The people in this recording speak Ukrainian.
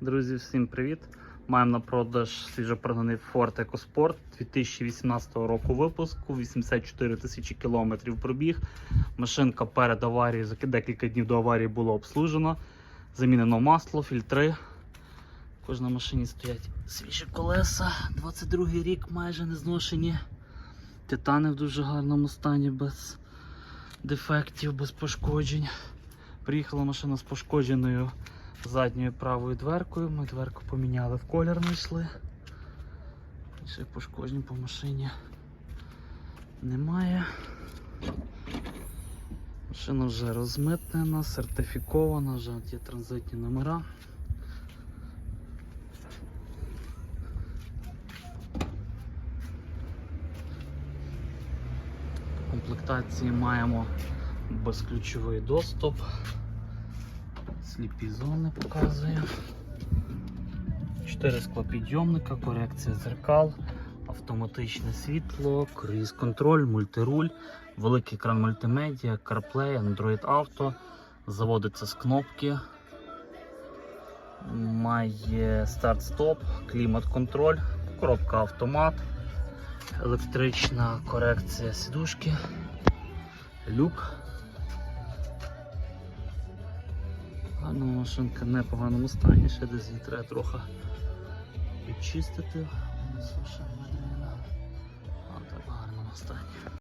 Друзі, всім привіт! Маємо на продаж свіжопроданий Ford EcoSport 2018 року випуску, 84 тисячі кілометрів пробіг. Машинка перед аварією, за декілька днів до аварії було обслужено. Замінено масло, фільтри. Також на машині стоять свіжі колеса. 22 рік майже не зношені. Титани в дуже гарному стані, без дефектів, без пошкоджень. Приїхала машина з пошкодженою задньою правою дверкою. Ми дверку поміняли в колір знайшли. Ще пошкоджень по машині немає. Машина вже розмитнена, сертифікована, вже є транзитні номера. Комплектації маємо безключовий доступ. Сліпі зони показує. 4 склопідйомника, корекція зеркал, автоматичне світло, круїз контроль, мультируль, великий екран мультимедіа, CarPlay, Android Auto, заводиться з кнопки. Має старт-стоп, клімат-контроль, коробка автомат, електрична корекція сідушки, люк. Гарна машинка в непоганому стані, ще десь її треба трохи підчистити. Медленно. А так в гарному.